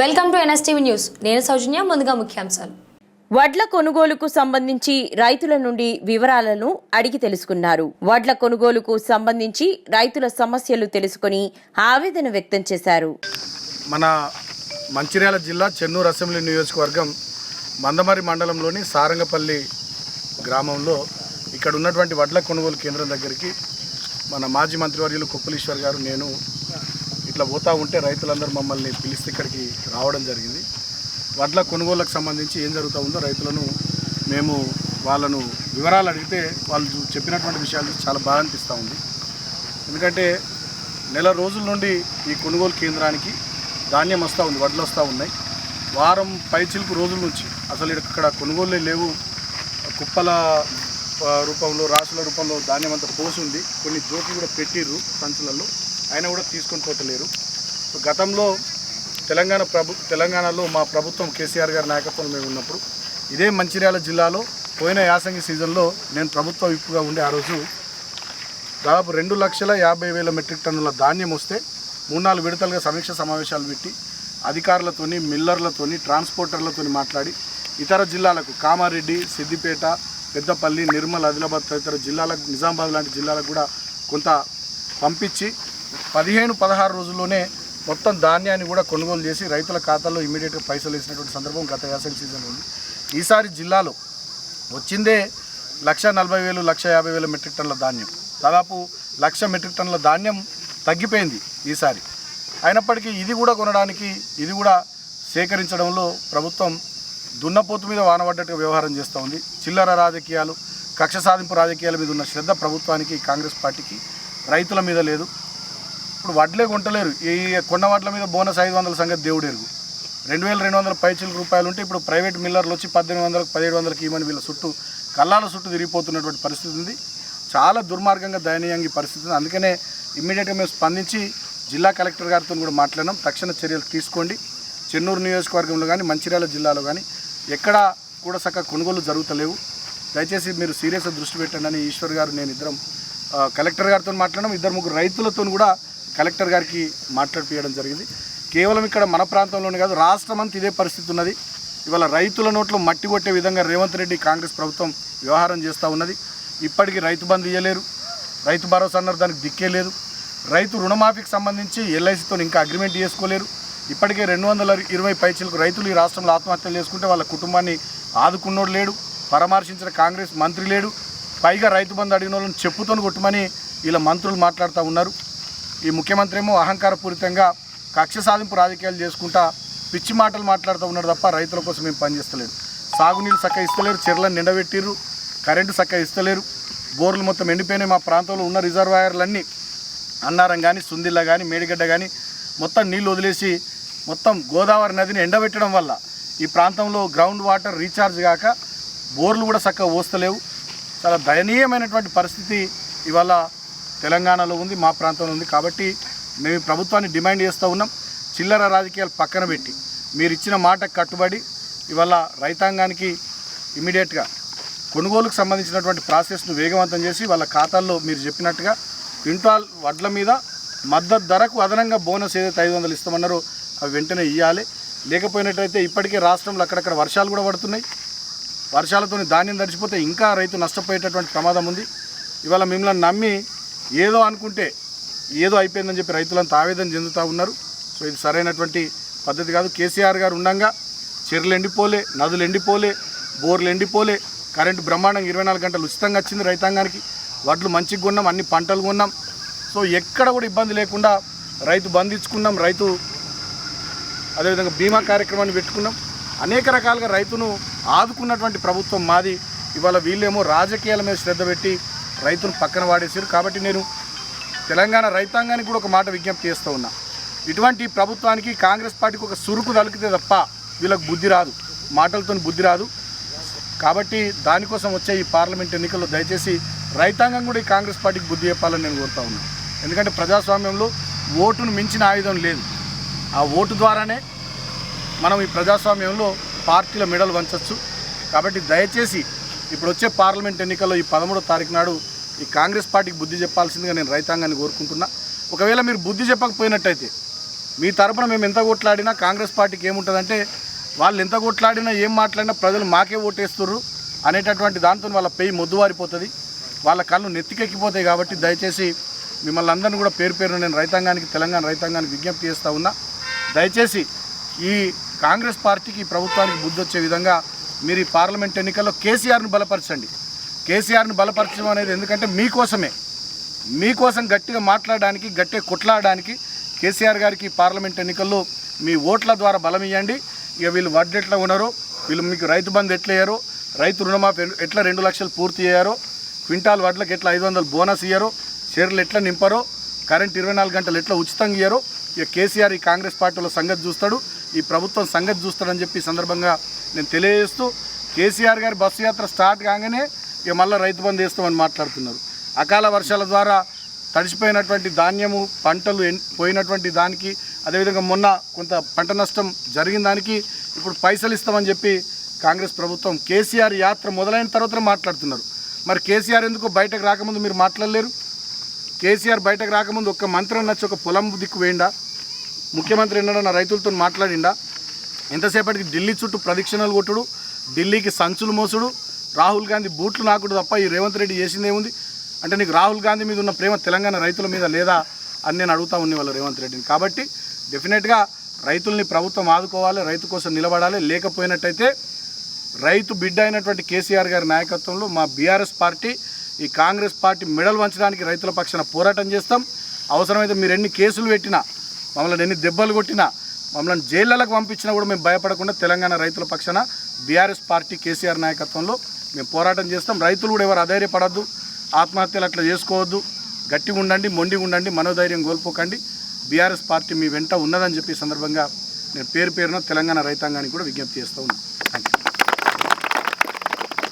Welcome to NSTV news. నేను సౌజన్య ముందుగా ముఖ్యాంశాలు. వడ్ల కొనుగోలుకు సంబంధించి రైతుల నుండి వివరాలను అడిగి తెలుసుకున్నారు. వడ్ల కొనుగోలుకు సంబంధించి రైతుల సమస్యలు తెలుసుకుని ఆవేదన వ్యక్తం చేశారు. మన మంచిర్యాల జిల్లా చెన్నూరు అసెంబ్లీ నియోజకవర్గం మందమరి మండలంలోని సారంగపల్లి గ్రామంలో ఇక్కడ ఉన్నటువంటి వడ్ల కొనుగోలు కేంద్రం దగ్గరికి మన మాజీ మంత్రివర్యులు కుప్పలీశ్వర్ గారు నేను ఇట్లా పోతూ ఉంటే రైతులందరూ మమ్మల్ని పిలిస్తే ఇక్కడికి రావడం జరిగింది. వడ్ల కొనుగోళ్ళకు సంబంధించి ఏం జరుగుతూ ఉందో రైతులను మేము వాళ్ళను వివరాలు అడిగితే వాళ్ళు చెప్పినటువంటి విషయాలు చాలా బాగా అనిపిస్తూ ఉంది. ఎందుకంటే నెల రోజుల నుండి ఈ కొనుగోలు కేంద్రానికి ధాన్యం వస్తూ ఉంది వడ్లు వస్తూ ఉన్నాయి. వారం పైచిలుకు రోజుల నుంచి అసలు ఇక్కడ కొనుగోలు లేవు. కుప్పల రూపంలో రాసుల రూపంలో ధాన్యం అంతా పోసి ఉంది. కొన్ని జోట్లు కూడా పెట్టిర్రు సంచులలో అయినా కూడా తీసుకొని పోతలేరు. గతంలో తెలంగాణ ప్రభు తెలంగాణలో మా ప్రభుత్వం కేసీఆర్ గారి నాయకత్వంలో మేము ఉన్నప్పుడు ఇదే మంచిర్యాల జిల్లాలో పోయిన యాసంగి సీజన్లో నేను ప్రభుత్వ విప్పుగా ఉండే ఆ రోజు దాదాపు రెండు లక్షల యాభై వేల మెట్రిక్ టన్నుల ధాన్యం వస్తే మూడు నాలుగు విడతలుగా సమీక్ష సమావేశాలు పెట్టి అధికారులతోని మిల్లర్లతోని ట్రాన్స్పోర్టర్లతోని మాట్లాడి ఇతర జిల్లాలకు కామారెడ్డి సిద్దిపేట పెద్దపల్లి నిర్మల్ ఆదిలాబాద్ తదితర జిల్లాలకు నిజామాబాద్ లాంటి జిల్లాలకు కూడా కొంత పంపించి పదిహేను పదహారు రోజుల్లోనే మొత్తం ధాన్యాన్ని కూడా కొనుగోలు చేసి రైతుల ఖాతాల్లో ఇమీడియట్గా పైసలు వేసినటువంటి సందర్భం గత యాసంగి సీజన్ ఉంది. ఈసారి జిల్లాలో వచ్చిందే లక్ష నలభై వేలు లక్ష యాభై వేల మెట్రిక్ టన్నుల ధాన్యం. దాదాపు లక్ష మెట్రిక్ టన్నుల ధాన్యం తగ్గిపోయింది ఈసారి. అయినప్పటికీ ఇది కూడా కొనడానికి ఇది కూడా సేకరించడంలో ప్రభుత్వం దున్నపోతు మీద వానబడ్డట్టుగా వ్యవహారం చేస్తూ ఉంది. చిల్లర రాజకీయాలు కక్ష సాధింపు రాజకీయాల మీద ఉన్న శ్రద్ధ ప్రభుత్వానికి కాంగ్రెస్ పార్టీకి రైతుల మీద లేదు. ఇప్పుడు వడ్లే కొంటలేరు ఈ కొన్న వడ్ల మీద బోనస్ ఐదు వందల సంగతి దేవుడేరు రెండు వేల రెండు వందల పైచిల రూపాయలు ఉంటే ఇప్పుడు ప్రైవేట్ మిల్లర్లు వచ్చి పద్దెనిమిది వందలకు పదిహేడు వందలకి ఇవ్వని వీళ్ళ చుట్టూ కళ్ళాల చుట్టూ తిరిగిపోతున్నటువంటి పరిస్థితి ఉంది. చాలా దుర్మార్గంగా దయనీయంగా పరిస్థితి ఉంది. అందుకనే ఇమ్మీడియట్గా మేము స్పందించి జిల్లా కలెక్టర్ గారితో కూడా మాట్లాడినాం. తక్షణ చర్యలు తీసుకోండి. చెన్నూరు నియోజకవర్గంలో కానీ మంచిర్యాల జిల్లాలో కానీ ఎక్కడా కూడా చక్కగా కొనుగోలు జరుగుతలేవు. దయచేసి మీరు సీరియస్గా దృష్టి పెట్టండి అని ఈశ్వర్ గారు నేను ఇద్దరం కలెక్టర్ గారితో మాట్లాడడం ఇద్దరు ముగ్గురు రైతులతో కూడా కలెక్టర్ గారికి మాట్లాడిపించడం జరిగింది. కేవలం ఇక్కడ మన ప్రాంతంలోనే కాదు రాష్ట్రం అంతా ఇదే పరిస్థితి ఉన్నది. ఇవాళ రైతుల నోట్లో మట్టి కొట్టే విధంగా రేవంత్ రెడ్డి కాంగ్రెస్ ప్రభుత్వం వ్యవహారం చేస్తూ ఉన్నది. ఇప్పటికీ రైతు బంధు ఇవ్వలేరు రైతు భరోసా అన్నారు దానికి దిక్కే లేదు. రైతు రుణమాఫీకి సంబంధించి ఎల్ఐసితో ఇంకా అగ్రిమెంట్ చేసుకోలేరు. ఇప్పటికే రెండు వందల ఇరవై పైచీలకు రైతులు ఈ రాష్ట్రంలో ఆత్మహత్యలు చేసుకుంటే వాళ్ళ కుటుంబాన్ని ఆదుకున్నోడు లేడు. పరామర్శించిన కాంగ్రెస్ మంత్రి లేడు. పైగా రైతు బంధు అడిగిన వాళ్ళని చెప్పుతోని కొట్టమని ఇలా మంత్రులు మాట్లాడుతూ ఉన్నారు. ఈ ముఖ్యమంత్రి ఏమో అహంకారపూరితంగా కక్ష సాధింపు రాజకీయాలు చేసుకుంటా పిచ్చి మాటలు మాట్లాడుతూ ఉన్నాడు తప్ప రైతుల కోసం ఏం పనిచేస్తలేడు సాగునీళ్ళు చక్క ఇస్తలేరు చెర్లను నిండబెట్టిర్రు కరెంటు చక్క ఇస్తలేరు బోర్లు మొత్తం ఎండిపోయినాయి మా ప్రాంతంలో ఉన్న రిజర్వాయర్లన్నీ అన్నారం కానీ సుందిల్ల కానీ మేడిగడ్డ కానీ మొత్తం నీళ్ళు వదిలేసి మొత్తం గోదావరి నదిని ఎండబెట్టడం వల్ల ఈ ప్రాంతంలో గ్రౌండ్ వాటర్ రీఛార్జ్ కాక బోర్లు కూడా చక్కగా పోస్తలేవు చాలా దయనీయమైనటువంటి పరిస్థితి ఇవాళ తెలంగాణలో ఉంది మా ప్రాంతంలో ఉంది. కాబట్టి మేము ప్రభుత్వాన్ని డిమాండ్ చేస్తూ ఉన్నాం. చిల్లర రాజకీయాలు పక్కన పెట్టి మీరు ఇచ్చిన మాట కట్టుబడి ఇవాళ రైతాంగానికి ఇమీడియట్గా కొనుగోలుకు సంబంధించినటువంటి ప్రాసెస్ను వేగవంతం చేసి వాళ్ళ ఖాతాల్లో మీరు చెప్పినట్టుగా క్వింటాల్ వడ్ల మీద మద్దతు ధరకు అదనంగా బోనస్ ఏదైతే ఐదు వందలు ఇస్తామన్నారో అవి వెంటనే ఇవ్వాలి లేకపోయినట్టయితే ఇప్పటికే రాష్ట్రంలో అక్కడక్కడ వర్షాలు కూడా పడుతున్నాయి. వర్షాలతో ధాన్యం తడిచిపోతే ఇంకా రైతు నష్టపోయేటటువంటి ప్రమాదం ఉంది. ఇవాళ మిమ్మల్ని నమ్మి ఏదో అనుకుంటే ఏదో అయిపోయిందని చెప్పి రైతులంతా ఆవేదన చెందుతూ ఉన్నారు. సో ఇది సరైనటువంటి పద్ధతి కాదు. కేసీఆర్ గారు ఉండగా చెర్లు ఎండిపోలే నదులు ఎండిపోలే బోర్లు ఎండిపోలే కరెంటు బ్రహ్మాండంగా ఇరవై నాలుగు గంటలు ఉచితంగా వచ్చింది రైతాంగానికి. వడ్లు మంచిగా కొన్నాం అన్ని పంటలు కొన్నాం. సో ఎక్కడ కూడా ఇబ్బంది లేకుండా రైతు బంధించుకున్నాం. రైతు అదేవిధంగా బీమా కార్యక్రమాన్ని పెట్టుకున్నాం. అనేక రకాలుగా రైతును ఆదుకున్నటువంటి ప్రభుత్వం మాది. ఇవాళ వీళ్ళేమో రాజకీయాల మీద శ్రద్ధ పెట్టి రైతును పక్కన వాడేసారు కాబట్టి నేను తెలంగాణ రైతాంగానికి కూడా ఒక మాట విజ్ఞప్తి చేస్తూ ఉన్నా. ఇటువంటి ప్రభుత్వానికి కాంగ్రెస్ పార్టీకి ఒక సురుకు తలికితే తప్ప వీళ్ళకి బుద్ధి రాదు. మాటలతో బుద్ధి రాదు. కాబట్టి దానికోసం వచ్చే ఈ పార్లమెంట్ ఎన్నికల్లో దయచేసి రైతాంగం కూడా ఈ కాంగ్రెస్ పార్టీకి బుద్ధి చెప్పాలని నేను కోరుతా ఉన్నాను ఎందుకంటే ప్రజాస్వామ్యంలో ఓటును మించిన ఆయుధం లేదు. ఆ ఓటు ద్వారానే మనం ఈ ప్రజాస్వామ్యంలో పార్టీల మెడలు వంచవచ్చు కాబట్టి దయచేసి ఇప్పుడు వచ్చే పార్లమెంట్ ఎన్నికల్లో ఈ పదమూడో తారీఖు నాడు ఈ కాంగ్రెస్ పార్టీకి బుద్ధి చెప్పాల్సిందిగా నేను రైతాంగాన్ని కోరుకుంటున్నా. ఒకవేళ మీరు బుద్ధి చెప్పకపోయినట్టయితే మీ తరపున మేము ఎంత కొట్లాడినా కాంగ్రెస్ పార్టీకి ఏముంటుందంటే వాళ్ళు ఎంత కొట్లాడినా ఏం మాట్లాడినా ప్రజలు మాకే ఓటేస్తుర్రు అనేటటువంటి దాంతో వాళ్ళ పెయి మొద్దువారిపోతుంది. వాళ్ళ కళ్ళు నెత్తికెక్కిపోతాయి కాబట్టి దయచేసి మిమ్మల్ని అందరినీ కూడా పేరు పేరున నేను రైతాంగానికి తెలంగాణ రైతాంగానికి విజ్ఞప్తి చేస్తూ ఉన్నా. దయచేసి ఈ కాంగ్రెస్ పార్టీకి ప్రభుత్వానికి బుద్ధి వచ్చే విధంగా మీరు ఈ పార్లమెంట్ ఎన్నికల్లో కేసీఆర్ను బలపరచండి. కేసీఆర్ను బలపరచడం అనేది ఎందుకంటే మీకోసమే. మీకోసం గట్టిగా మాట్లాడడానికి గట్టిగా కొట్లాడడానికి కేసీఆర్ గారికి పార్లమెంట్ ఎన్నికల్లో మీ ఓట్ల ద్వారా బలం ఇవ్వండి ఇక వీళ్ళు వడ్లు ఎట్లా ఉన్నారో వీళ్ళు మీకు రైతు బంధు ఎట్లయ్యారో రైతు రుణమాఫీ ఎట్లా రెండు లక్షలు పూర్తి అయ్యారో క్వింటాల్ వడ్లకు ఎట్లా ఐదు వందలు బోనస్ ఇయ్యారో? చీరలు ఎట్లా నింపారో? కరెంట్ ఇరవై నాలుగు గంటలు ఎట్లా ఉచితంగా ఇయ్యారో? ఇక కేసీఆర్ ఈ కాంగ్రెస్ పార్టీలో సంగతి చూస్తాడు. ఈ ప్రభుత్వం సంగతి చూస్తాడని చెప్పి సందర్భంగా నేను తెలియజేస్తూ కేసీఆర్ గారి బస్సు యాత్ర స్టార్ట్ కాగానే ఇక మళ్ళీ రైతు బంధు వేస్తామని మాట్లాడుతున్నారు. అకాల వర్షాల ద్వారా తడిసిపోయినటువంటి ధాన్యము పంటలు పోయినటువంటి దానికి అదేవిధంగా మొన్న కొంత పంట నష్టం జరిగిన దానికి ఇప్పుడు పైసలు ఇస్తామని చెప్పి కాంగ్రెస్ ప్రభుత్వం కేసీఆర్ యాత్ర మొదలైన తర్వాత మాట్లాడుతున్నారు. మరి కేసీఆర్ ఎందుకు బయటకు రాకముందు మీరు మాట్లాడలేరు? కేసీఆర్ బయటకు రాకముందు ఒక్క మంత్రి నచ్చి ఒక పొలం దిక్కు వేయండా? ముఖ్యమంత్రి ఎన్నడన్నా రైతులతో మాట్లాడిండా? ఎంతసేపటికి ఢిల్లీ చుట్టూ ప్రదక్షిణలు కొట్టుడు ఢిల్లీకి సంచులు మోసుడు రాహుల్ గాంధీ బూట్లు నాకుడు తప్ప ఈ రేవంత్ రెడ్డి చేసింది ఏముంది? అంటే నీకు రాహుల్ గాంధీ మీద ఉన్న ప్రేమ తెలంగాణ రైతుల మీద లేదా అని నేను అడుగుతా ఉండే వాళ్ళు రేవంత్ రెడ్డిని. కాబట్టి డెఫినెట్గా రైతుల్ని ప్రభుత్వం ఆదుకోవాలి రైతు కోసం నిలబడాలి. లేకపోయినట్టయితే రైతు బిడ్డ అయినటువంటి కేసీఆర్ గారి నాయకత్వంలో మా బీఆర్ఎస్ పార్టీ ఈ కాంగ్రెస్ పార్టీ మెడల్ వంచడానికి రైతుల పక్షాన పోరాటం చేస్తాం. అవసరమైతే మీరు ఎన్ని కేసులు పెట్టినా మమ్మల్ని ఎన్ని దెబ్బలు కొట్టినా మమ్మల్ని జైళ్ళకు పంపించినా కూడా మేము భయపడకుండా తెలంగాణ రైతుల పక్షాన బీఆర్ఎస్ పార్టీ కేసీఆర్ నాయకత్వంలో మేము పోరాటం చేస్తాం. రైతులు కూడా ఎవరు అధైర్యపడద్దు. ఆత్మహత్యలు అట్లా చేసుకోవద్దు. గట్టిగా ఉండండి మొండిగా ఉండండి మనోధైర్యం కోల్పోకండి. బీఆర్ఎస్ పార్టీ మీ వెంట ఉన్నదని చెప్పి సందర్భంగా నేను పేరు పేరున తెలంగాణ రైతాంగానికి కూడా విజ్ఞప్తి చేస్తూ ఉన్నాను